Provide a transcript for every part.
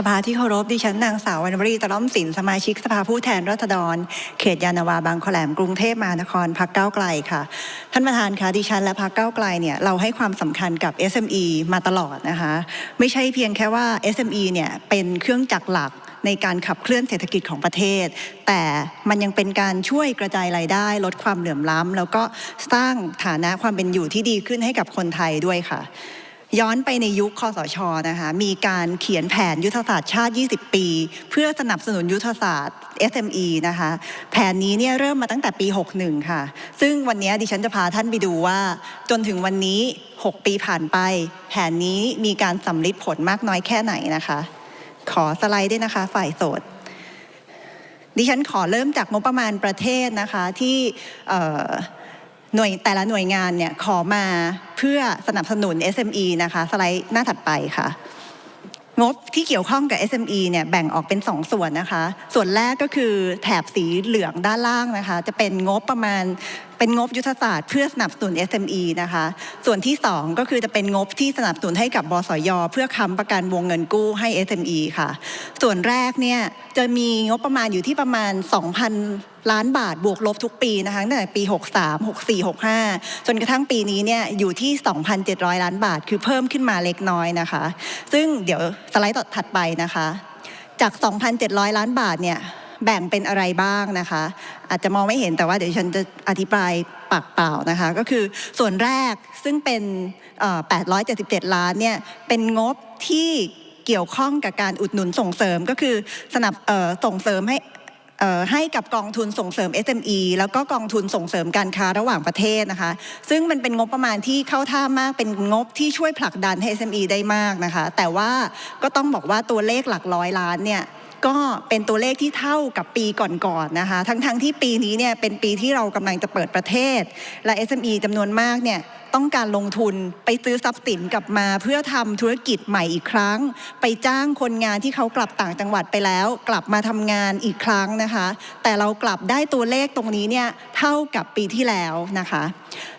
สภาที่เคารพดิฉันนางสาววรรณวรีตะล่อมสินสมาชิกสภาผู้แทนราษฎร เขตยานาวาบางขแหลมกรุงเทพมหานครพักเก้าไกลค่ะ ท่านประธานคะดิฉันและพักเก้าไกลเนี่ยเราให้ความสำคัญกับ SME มาตลอดนะคะ ไม่ใช่เพียงแค่ว่า SME เนี่ยเป็นเครื่องจักรหลักในการขับเคลื่อนเศรษฐกิจของประเทศ แต่มันยังเป็นการช่วยกระจายรายได้ ลดความเหลื่อมล้ำแล้วก็สร้างฐานะความเป็นอยู่ที่ดีขึ้นให้กับคนไทยด้วยค่ะ ย้อนไปในยุคคอสชนะคะมีการเขียนแผนยุทธศาสตร์ชาติ 20 ปี เพื่อสนับสนุนยุทธศาสตร์ SME นะคะแผนนี้เนี่ยเริ่มมาตั้งแต่ปี 61 ค่ะ ซึ่งวันนี้ดิฉันจะพาท่านไปดูว่าจนถึงวันนี้ 6 ปีผ่านไป แผนนี้มีการสำลิดผลมากน้อยแค่ไหนนะคะ ขอสไลด์ด้วยนะคะฝ่ายโสดดิฉันขอเริ่มจากงบประมาณประเทศนะคะที่ หน่วยแต่ละหน่วยงานเนี่ยขอมาเพื่อสนับสนุน SME นะคะ สไลด์หน้าถัดไปค่ะ งบที่เกี่ยวข้องกับ SME เนี่ยแบ่งออกเป็น 2 ส่วนนะคะ ส่วนแรกก็คือแถบสีเหลืองด้านล่างนะคะ จะเป็นงบประมาณ เป็นงบยุทธศาสตร์เพื่อสนับสนุน SME นะคะ ส่วนที่ 2 ก็คือจะเป็นงบที่สนับสนุนให้กับบสย เพื่อค้ำประกันวงเงินกู้ให้ SME ค่ะ ส่วนแรกเนี่ยจะมีงบประมาณอยู่ที่ประมาณ 2,000 ล้านบาทบวกลบทุกปีนะคะตั้งแต่ปี 63 64 65 จนกระทั่งปีนี้เนี่ยอยู่ที่ 2,700 ล้านบาท คือเพิ่มขึ้นมาเล็กน้อยนะคะ ซึ่งเดี๋ยวสไลด์ต่อถัดไปนะคะ จาก 2,700 ล้านบาทเนี่ย แบ่งเป็นอะไรบ้างนะคะ อาจจะมองไม่เห็นแต่ว่าเดี๋ยวฉันจะอธิบายปากเปล่านะคะ ก็คือส่วนแรกซึ่งเป็น 877 ล้านเนี่ยเป็นงบที่เกี่ยวข้องกับการอุดหนุนส่งเสริมก็คือสนับส่งเสริมให้ให้กับกองทุนส่งเสริม SME แล้วก็กองทุนส่งเสริมการค้าระหว่างประเทศนะคะ ซึ่งมันเป็นงบประมาณที่เข้าท่ามากเป็นงบที่ช่วยผลักดันให้ SME ได้มากนะคะ แต่ว่าก็ต้องบอกว่าตัวเลขหลักร้อยล้านเนี่ย ก็เป็นตัวเลขที่เท่ากับปีก่อนๆนะคะทั้งๆที่ปีนี้เนี่ยเป็นปีที่เรากำลังจะเปิดประเทศ และ SME จำนวนมากเนี่ยต้องการลงทุนไปซื้อทรัพย์สินกลับมา เพื่อทำธุรกิจใหม่อีกครั้ง ไปจ้างคนงานที่เขากลับต่างจังหวัดไปแล้ว กลับมาทำงานอีกครั้งนะคะ แต่เรากลับได้ตัวเลขตรงนี้เนี่ยเท่ากับปีที่แล้วนะคะ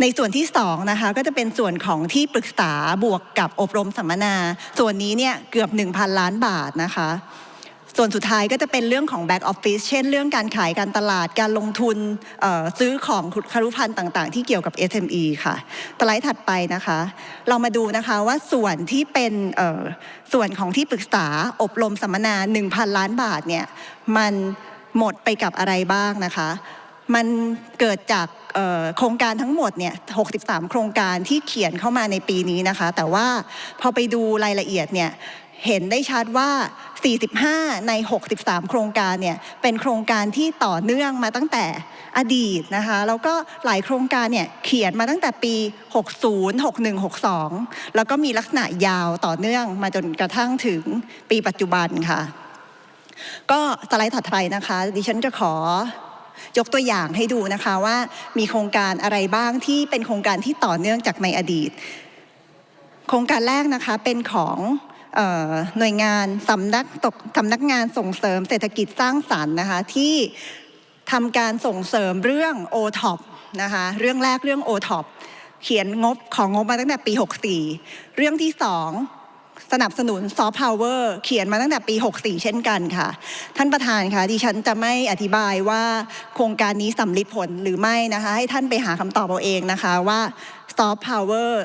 ในส่วนที่2นะคะก็จะเป็นส่วนของที่ปรึกษาบวกกับอบรมสัมมนา ส่วนนี้เนี่ยเกือบ 1,000 ล้านบาทนะคะ ส่วนสุดท้ายก็จะเป็นเรื่องของ Back Office เช่นเรื่องการขายการตลาดการลงทุนซื้อของคารุพันธ์ต่าง ๆ ที่เกี่ยวกับ SME ค่ะสไลด์ถัดไปนะคะ เรามาดูนะคะว่าส่วนที่เป็นส่วนของที่ปรึกษาอบรมสัมมนา 1,000 ล้านบาทเนี่ยมันหมดไปกับอะไรบ้างนะคะ มันเกิดจากโครงการทั้งหมดเนี่ย 63 โครงการที่เขียนเข้ามาในปีนี้นะคะ แต่ว่าพอไปดูรายละเอียดเนี่ย เห็นได้ชัดว่า 45 ใน 63 โครงการเนี่ยเป็นโครงการที่ต่อเนื่องมาตั้งแต่อดีตนะคะแล้วก็หลายโครงการเนี่ยเขียนมาตั้งแต่ปี 60 61 62 แล้วก็มีลักษณะยาวต่อเนื่องมาจนกระทั่งถึงปีปัจจุบันค่ะ ก็สไลด์ถัดไปนะคะ ดิฉันจะขอยกตัวอย่างให้ดูนะคะว่ามีโครงการอะไรบ้างที่เป็นโครงการที่ต่อเนื่องจากในอดีต โครงการแรกนะคะเป็นของ หน่วยงานสำนักตกสำนักงานส่งเสริมเศรษฐกิจสร้างสรรค์นะคะที่ทำการส่งเสริมเรื่อง o t o p นะคะเรื่องแรกเรื่อง o t o p เขียนงบของงบมาตั้งแต่ปี 64 เรื่องที่สองสนับสนุนซอฟต์พาวเวอร์เขียนมาตั้งแต่ปี 64 เช่นกันค่ะ ท่านประธานคะดิฉันจะไม่อธิบายว่าโครงการนี้สำลิดผลหรือไม่นะคะ ให้ท่านไปหาคำตอบเอาเองนะคะว่าซอฟต์พาวเวอร์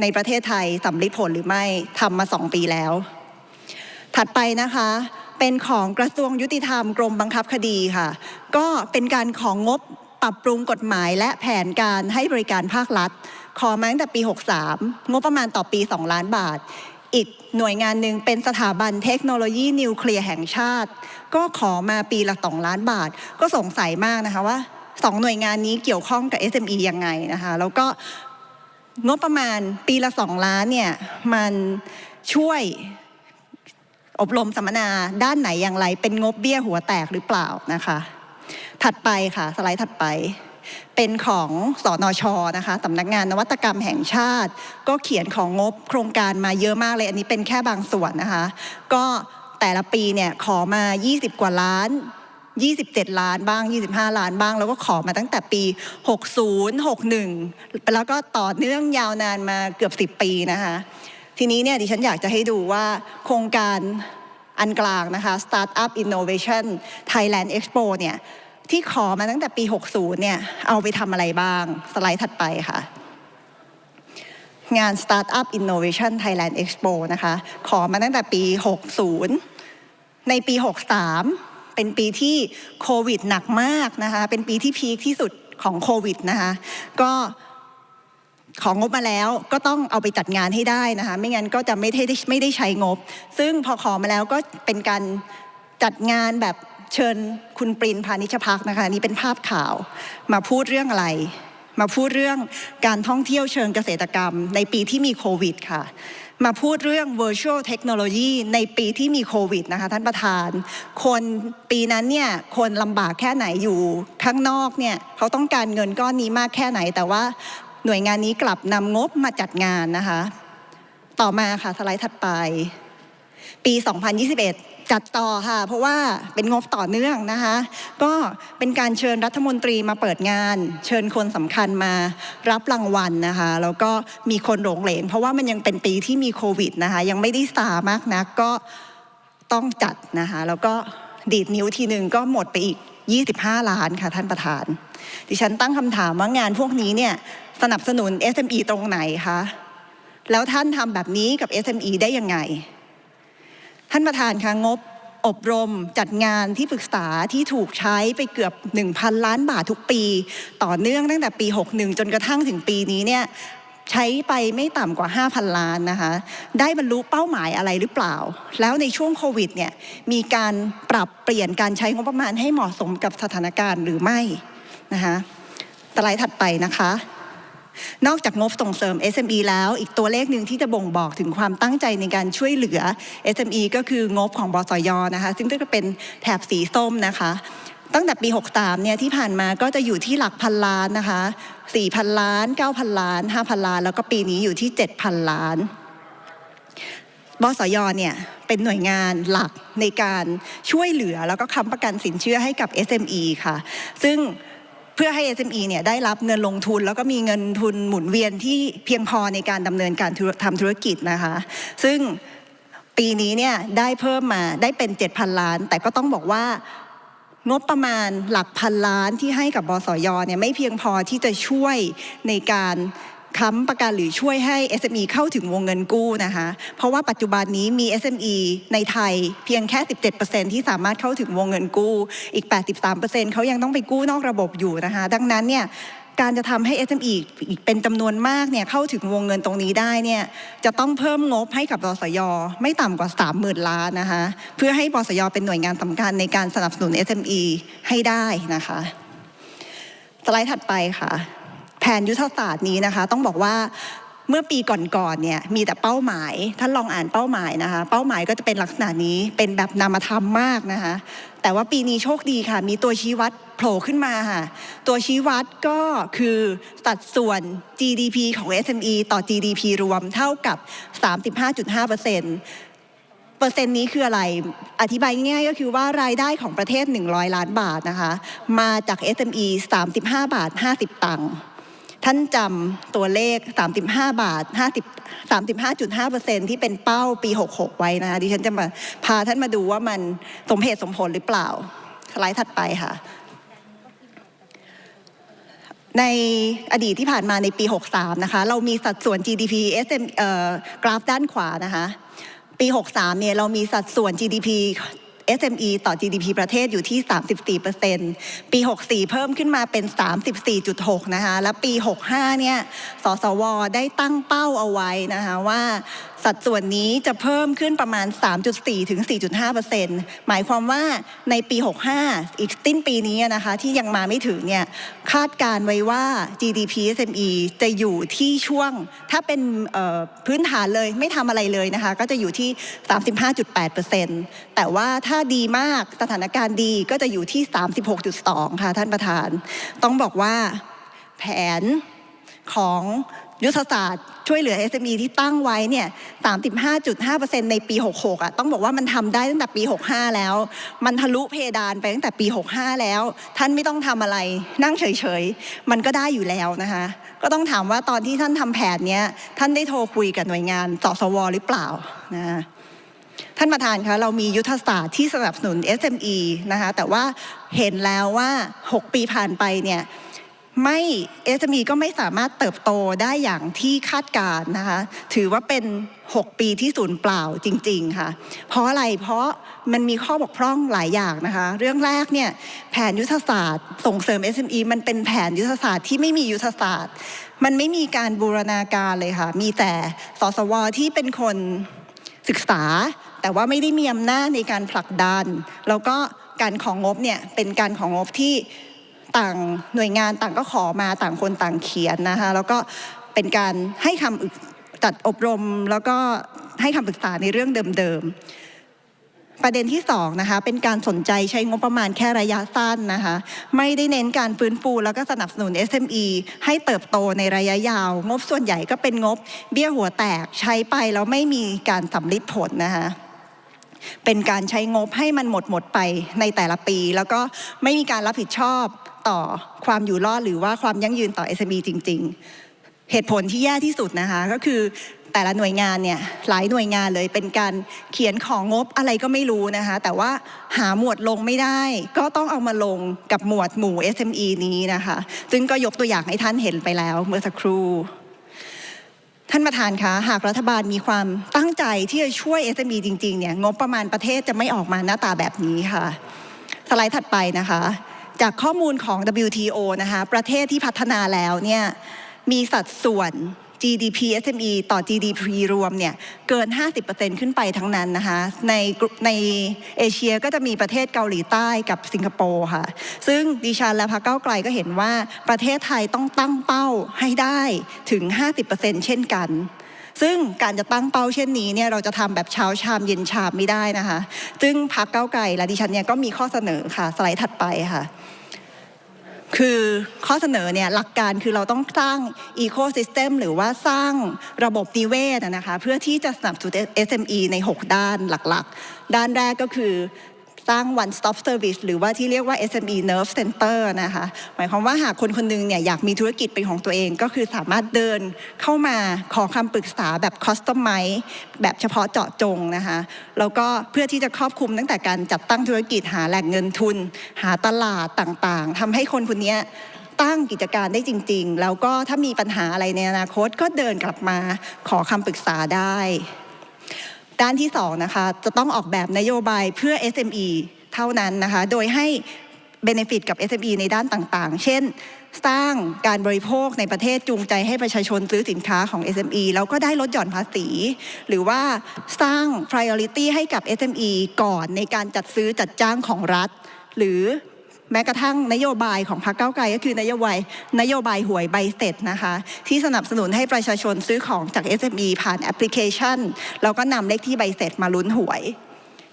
ในประเทศไทยสำลิดผลหรือไม่ทำมาสองปีแล้ว ถัดไปนะคะเป็นของกระทรวงยุติธรรมกรมบังคับคดีค่ะ ก็เป็นการของงบปรับปรุงกฎหมายและแผนการให้บริการภาครัฐ ขอมาตั้งแต่ปี 63 งบประมาณต่อปี 2 ล้านบาท อีกหน่วยงานหนึ่งเป็นสถาบันเทคโนโลยีนิวเคลียร์แห่งชาติ ก็ขอมาปีละ2ล้านบาท ก็สงสัยมากนะคะว่าสองหน่วยงานนี้เกี่ยวข้องกับ SME ยังไงนะคะ แล้วก็ งบประมาณปีละสองล้านเนี่ยมันช่วยอบรมสัมมนาด้านไหนอย่างไร เป็นงบเบี้ยหัวแตกหรือเปล่านะคะ ถัดไปค่ะ สไลด์ถัดไป เป็นของสอนอชอนะคะสำนักงานนวัตกรรมแห่งชาติ ก็เขียนของงบโครงการมาเยอะมากเลย อันนี้เป็นแค่บางส่วนนะคะ ก็แต่ละปีเนี่ยขอมา 20 กว่าล้าน 27 ล้านบ้าง 25 ล้านบ้าง แล้วก็ขอมาตั้งแต่ปี 60 61 แล้วก็ต่อเนื่องยาวนานมาเกือบ 10 ปีนะคะ ทีนี้เนี่ยดิฉันอยากจะให้ดูว่าโครงการอันกลางนะคะ Startup Innovation Thailand Expo เนี่ยที่ขอมาตั้งแต่ปี 60 เนี่ย เอาไปทำอะไรบ้าง สไลด์ถัดไปค่ะ งาน Startup Innovation Thailand Expo นะคะ ขอมาตั้งแต่ปี 60 ในปี 63 เป็นปีที่โควิดหนักมากนะคะ เป็นปีที่พีคที่สุดของโควิดนะคะ ก็ของงบมาแล้วก็ต้องเอาไปจัดงานให้ได้นะคะ ไม่งั้นก็จะไม่ได้ไม่ได้ใช้งบ ซึ่งพอขอมาแล้วก็เป็นการจัดงานแบบเชิญคุณปรินพานิชพักนะคะนี่เป็นภาพข่าวมาพูดเรื่องอะไร มาพูดเรื่องการท่องเที่ยวเชิงเกษตรกรรม ในปีที่มีโควิดค่ะ มาพูดเรื่อง virtual technology ในปีที่มีโควิดนะคะท่านประธาน คนปีนั้นเนี่ยคนลำบากแค่ไหนอยู่ข้างนอกเนี่ยเขาต้องการเงินก้อนนี้มากแค่ไหน แต่ว่าหน่วยงานนี้กลับนำงบมาจัดงานนะคะ ต่อมาค่ะสไลด์ถัดไป ปี 2021 จัดต่อค่ะ เพราะว่าเป็นงบต่อเนื่องนะคะ ก็เป็นการเชิญรัฐมนตรีมาเปิดงาน เชิญคนสำคัญมารับรางวัลนะคะ แล้วก็มีคนหลงเหลง เพราะว่ามันยังเป็นปีที่มีโควิดนะคะ ยังไม่ได้ซามากนักก็ต้องจัดนะคะ แล้วก็ดีดนิ้วทีหนึ่งก็หมดไปอีก 25 ล้านค่ะท่านประธาน ดิฉันตั้งคำถามว่างานพวกนี้เนี่ยสนับสนุน SME ตรงไหนคะ แล้วท่านทำแบบนี้กับ SME ได้ยังไง ท่านประธานคะงบอบรมจัดงานที่ปรึกษาที่ถูกใช้ไปเกือบ 1,000 ล้านบาททุกปี ต่อเนื่องตั้งแต่ปี 61 จนกระทั่งถึงปีนี้เนี่ยใช้ไปไม่ต่ำกว่า 5,000 ล้านนะคะ ได้บรรลุเป้าหมายอะไรหรือเปล่า แล้วในช่วงโควิดเนี่ยมีการปรับเปลี่ยนการใช้งบประมาณให้เหมาะสมกับสถานการณ์หรือไม่นะคะสไลด์ถัดไปนะคะ นอกจากงบส่งเสริม SME แล้วอีกตัวเลขหนึ่งที่จะบ่งบอกถึงความตั้งใจในการช่วยเหลือ SME ก็คืองบของบสยนะคะ ซึ่งก็จะเป็นแถบสีส้มนะคะ ตั้งแต่ปี 63 เนี่ยที่ผ่านมาก็จะอยู่ที่หลักพันล้านนะคะ 4,000 ล้าน 9,000 ล้าน 5,000 ล้าน แล้วก็ปีนี้อยู่ที่ 7,000 ล้านบสยเนี่ยเป็นหน่วยงานหลักในการช่วยเหลือ แล้วก็ค้ำประกันสินเชื่อให้กับ SME ค่ะ ซึ่ง เพื่อให้ SME เนี่ยได้รับเงินลงทุน แล้วก็มีเงินทุนหมุนเวียนที่เพียงพอในการดำเนินการทำธุรกิจนะคะ ซึ่งปีนี้เนี่ยได้เพิ่มมาได้เป็น 7,000 ล้าน แต่ก็ต้องบอกว่างบประมาณหลักพันล้านที่ให้กับบสยเนี่ยไม่เพียงพอที่จะช่วยในการ ค้ำประกันหรือช่วยให้ SME เข้าถึงวงเงินกู้นะคะ เพราะว่าปัจจุบันนี้มี SME ในไทยเพียงแค่ 17%ที่สามารถเข้าถึงวงเงินกู้ อีก 83%เขายังต้องไปกู้นอกระบบอยู่นะคะ ดังนั้นเนี่ยการจะทำให้ SME อีกเป็นจำนวนมากเนี่ยเข้าถึงวงเงินตรงนี้ได้เนี่ยจะต้องเพิ่มงบให้กับบสยไม่ต่ำกว่า 30,000 ล้านนะคะเพื่อให้บสยเป็นหน่วยงานสำคัญในการสนับสนุน SME ให้ได้นะคะ สไลด์ถัดไปค่ะ แผนยุทธศาสตร์นี้นะคะ ต้องบอกว่าเมื่อปีก่อนๆเนี่ยมีแต่เป้าหมายท่านลองอ่านเป้าหมายนะคะ เป้าหมายก็จะเป็นลักษณะนี้เป็นแบบนามธรรมมากนะคะ แต่ว่าปีนี้โชคดีค่ะ มีตัวชี้วัดโผล่ขึ้นมาค่ะ ตัวชี้วัดก็คือสัดส่วน GDP ของ SME ต่อ GDP รวมเท่ากับ 35.5%เปอร์เซ็นต์เปอร์เซ็นต์นี้คืออะไร อธิบายง่ายๆก็คือว่ารายได้ของประเทศ 100 ล้านบาทนะคะ มาจาก SME 35 บาท 50 ตังค์ ท่านจำตัวเลข 35 บาท 50 35.5%ที่เป็นเป้าปี 66 ไว้นะคะดิฉันจะมาพาท่านมาดูว่ามันสมเหตุสมผลหรือเปล่า สไลด์ถัดไปค่ะ ในอดีตที่ผ่านมาในปี 63 นะคะ เรามีสัดส่วน GDP SM เอ่อกราฟด้านขวานะคะ ปี 63 เนี่ยเรามีสัดส่วน GDP SME ต่อ GDP ประเทศอยู่ที่ 34%ปี 64 เพิ่มขึ้นมาเป็น 34.6 นะคะ และปี 65 เนี่ย สสว ได้ตั้งเป้าเอาไว้นะคะว่า สัดส่วนนี้จะเพิ่มขึ้นประมาณ 3.4 ถึง 4.5 หมายความว่าในปี 65 อีกสิ้นปีนี้นะคะที่ยังมาไม่ถึงเนี่ยคาดการไว้ว่า GDP SME จะอยู่ที่ช่วง ถ้าเป็นพื้นฐานเลยไม่ทำอะไรเลยนะคะ ก็จะอยู่ที่ 35.8 แต่ว่าถ้าดีมากสถานการณ์ดีก็จะอยู่ที่ 36.2 ค่ะท่านประธาน ต้องบอกว่าแผนของ ยุทธศาสตร์ช่วยเหลือ SME ที่ตั้งไว้เนี่ย 35.5%ในปี 66 อะ ต้องบอกว่ามันทำได้ตั้งแต่ปี 65 แล้ว มันทะลุเพดานไปตั้งแต่ปี 65 แล้ว ท่านไม่ต้องทำอะไร นั่งเฉยๆ มันก็ได้อยู่แล้วนะคะ ก็ต้องถามว่าตอนที่ท่านทำแผนเนี้ย ท่านได้โทรคุยกับหน่วยงานสสวหรือเปล่านะท่านประธานคะเรามียุทธศาสตร์ที่สนับสนุน SME นะคะแต่ว่าเห็นแล้วว่า 6 ปีผ่านไปเนี่ย ไม่ SME ก็ไม่สามารถเติบโตได้อย่างที่คาดการนะคะ ถือว่าเป็น 6 ปีที่สูญเปล่าจริง ๆ ค่ะ เพราะอะไรเพราะมันมีข้อบกพร่องหลายอย่างนะคะ เรื่องแรกเนี่ยแผนยุทธศาสตร์ส่งเสริม SME มันเป็นแผนยุทธศาสตร์ที่ไม่มียุทธศาสตร์ มันไม่มีการบูรณาการเลยค่ะ มีแต่สสวที่เป็นคนศึกษา แต่ว่าไม่ได้มีอำนาจในการผลักดัน แล้วก็การของงบเนี่ยเป็นการของงบที่ ต่างหน่วยงานต่างก็ขอมาต่างคนต่างเขียนนะคะแล้วก็เป็นการให้คำอึกจัดอบรมแล้วก็ให้คำปรึกษาในเรื่องเดิมๆ ประเด็นที่สองนะคะเป็นการสนใจใช้งบประมาณแค่ระยะสั้นนะคะไม่ได้เน้นการฟื้นฟูแล้วก็สนับสนุน SME ให้เติบโตในระยะยาว งบส่วนใหญ่ก็เป็นงบเบี้ยหัวแตกใช้ไปแล้วไม่มีการสำลิดผลนะคะ เป็นการใช้งบให้มันหมดหมดไปในแต่ละปี แล้วก็ไม่มีการรับผิดชอบต่อความอยู่รอดหรือว่าความยั่งยืนต่อ SME จริง ๆ เหตุผลที่แย่ที่สุดนะคะก็คือแต่ละหน่วยงานเนี่ยหลายหน่วยงานเลยเป็นการเขียนของงบอะไรก็ไม่รู้นะคะ แต่ว่าหาหมวดลงไม่ได้ ก็ต้องเอามาลงกับหมวดหมู่ SME นี้นะคะ ซึ่งก็ยกตัวอย่างให้ท่านเห็นไปแล้วเมื่อสักครู่ ท่านประธานคะหากรัฐบาลมีความตั้งใจที่จะช่วย SME จริงๆเนี่ยงบประมาณประเทศจะไม่ออกมาหน้าตาแบบนี้ค่ะ สไลด์ถัดไปนะคะ จากข้อมูลของ WTO นะคะ ประเทศที่พัฒนาแล้วเนี่ยมีสัดส่วน GDP SME ต่อ GDP รวมเนี่ยเกิน 50%ขึ้นไปทั้งนั้นนะคะในในเอเชียก็จะมีประเทศเกาหลีใต้กับสิงคโปร์ค่ะ ซึ่งดิฉันและพรรคเก้าไกลก็เห็นว่าประเทศไทยต้องตั้งเป้าให้ได้ถึง 50%เช่นกันซึ่งการจะตั้งเป้าเช่นนี้เนี่ยเราจะทำแบบเช้าชามเย็นชามไม่ได้นะคะ ซึ่งพรรคเก้าไกลและดิฉันเนี่ยก็มีข้อเสนอค่ะ สไลด์ถัดไปค่ะ คือข้อเสนอเนี่ยหลักการคือเราต้องสร้างอีโคซิสเต็มหรือว่าสร้างระบบนิเวศนะคะเพื่อที่จะสนับสนุน SME ใน 6 ด้านหลักๆ ด้านแรกก็คือ สร้าง one stop service หรือว่าที่เรียกว่า SME nerve center นะคะ หมายความว่าหากคนคนหนึงเนี่ยอยากมีธุรกิจเป็นของตัวเองก็คือสามารถเดินเข้ามาขอคำปรึกษาแบบ customize แบบเฉพาะเจาะจงนะคะ แล้วก็เพื่อที่จะครอบคลุมตั้งแต่การจัดตั้งธุรกิจหาแหล่งเงินทุน หาตลาดต่างๆทำให้คนคนนี้ตั้งกิจการได้จริง ๆ แล้วก็ถ้ามีปัญหาอะไรในอนาคตก็เดินกลับมาขอคำปรึกษาได้ ด้านที่สองนะคะจะต้องออกแบบนโยบายเพื่อ SME เท่านั้นนะคะ โดยให้ benefit กับ SME ในด้านต่างๆ เช่น สร้างการบริโภคในประเทศจูงใจให้ประชาชนซื้อสินค้าของ SME แล้วก็ได้ลดหย่อนภาษี หรือว่าสร้าง priority ให้กับ SME ก่อนในการจัดซื้อจัดจ้างของรัฐ หรือ แม้กระทั่งนโยบายของพรรคเก้าไกลก็คือนโยบายนโยบายหวยใบเสร็จนะคะ ที่สนับสนุนให้ประชาชนซื้อของจาก SME ผ่านแอปพลิเคชัน แล้วก็นำเลขที่ใบเสร็จมาลุ้นหวย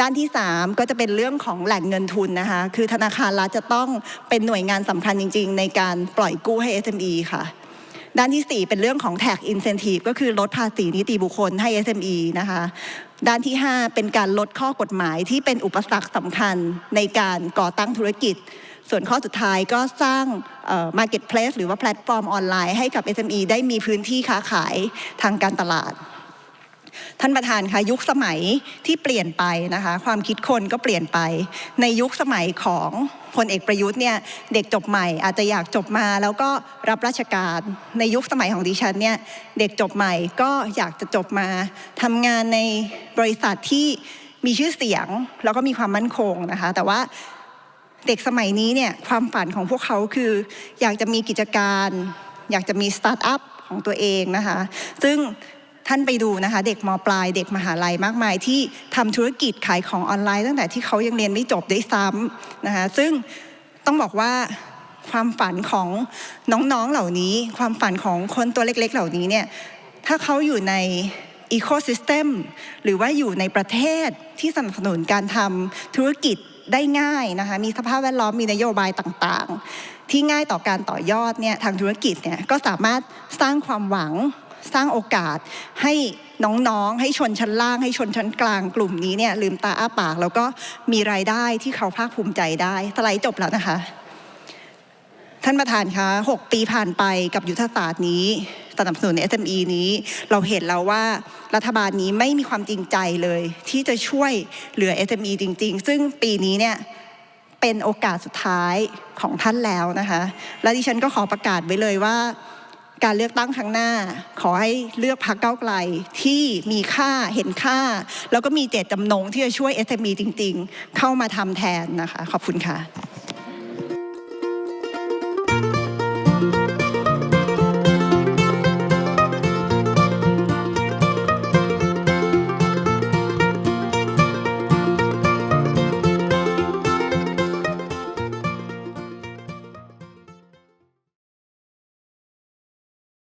ด้านที่ 3 ก็จะเป็นเรื่องของแหล่งเงินทุนนะคะ คือธนาคารรัฐจะต้องเป็นหน่วยงานสำคัญจริง ๆ ในการปล่อยกู้ให้ SME ค่ะ ด้านที่ 4 เป็นเรื่องของ tax incentive ก็คือลดภาษีนิติบุคคลให้ SME นะคะ ด้านที่ 5 เป็นการลดข้อกฎหมายที่เป็นอุปสรรคสำคัญในการก่อตั้งธุรกิจ ส่วนข้อสุดท้ายก็สร้าง marketplace หรือว่าแพลตฟอร์มออนไลน์ให้กับ SME ได้มีพื้นที่ค้าขายทางการตลาด ท่านประธานคะยุคสมัยที่เปลี่ยนไปนะคะความคิดคนก็เปลี่ยนไป ในยุคสมัยของพลเอกประยุทธ์เนี่ยเด็กจบใหม่อาจจะอยากจบมาแล้วก็รับราชการในยุคสมัยของดิฉันเนี่ยเด็กจบใหม่ก็อยากจะจบมาทำงานในบริษัทที่มีชื่อเสียงแล้วก็มีความมั่นคงนะคะ แต่ว่าเด็กสมัยนี้เนี่ยความฝันของพวกเขาคือ อยากจะมีกิจการ อยากจะมีสตาร์ทอัพของตัวเองนะคะ ซึ่ง ท่านไปดูนะคะ เด็กมปลาย เด็กมหาลัยมากมาย ที่ทำธุรกิจขายของออนไลน์ ตั้งแต่ที่เขายังเรียนไม่จบได้ซ้ำนะคะซึ่งต้องบอกว่าความฝันของน้องๆเหล่านี้ ความฝันของคนตัวเล็กๆ เหล่านี้เนี่ยถ้าเขาอยู่ในอีโค y ิสเต็มหรือว่าอยู่ในประเทศที่สนับสนุนการทำธุรกิจได้ง่ายนะคะมีสภาพแวดล้อมมีนโยบายต่างๆ ที่ง่ายต่อการต่อยอดเนี่ยทางธุรกิจเนี่ยก็สามารถสร้างความหวัง สร้างโอกาสให้น้องๆ ให้ชนชั้นล่าง ให้ชนชั้นกลางกลุ่มนี้เนี่ยลืมตาอ้าปาก แล้วก็มีรายได้ที่เขาภาคภูมิใจได้สไลด์จบแล้วนะคะ ท่านประธานคะ 6 ปีผ่านไปกับยุทธศาสตร์นี้สนับสนุน SME นี้ เราเห็นแล้วว่ารัฐบาลนี้ไม่มีความจริงใจเลย ที่จะช่วยเหลือ SME จริง ๆ ซึ่งปีนี้เนี่ยเป็นโอกาสสุดท้ายของท่านแล้วนะคะ และดิฉันก็ขอประกาศไว้เลยว่า การเลือกตั้งครั้งหน้า ขอให้เลือกพรรคก้าไกลที่มีค่าเห็นค่า แล้วก็มีเจตจำนงที่จะช่วย SME จริง ๆ เข้ามาทำแทนนะคะ ขอบคุณค่ะ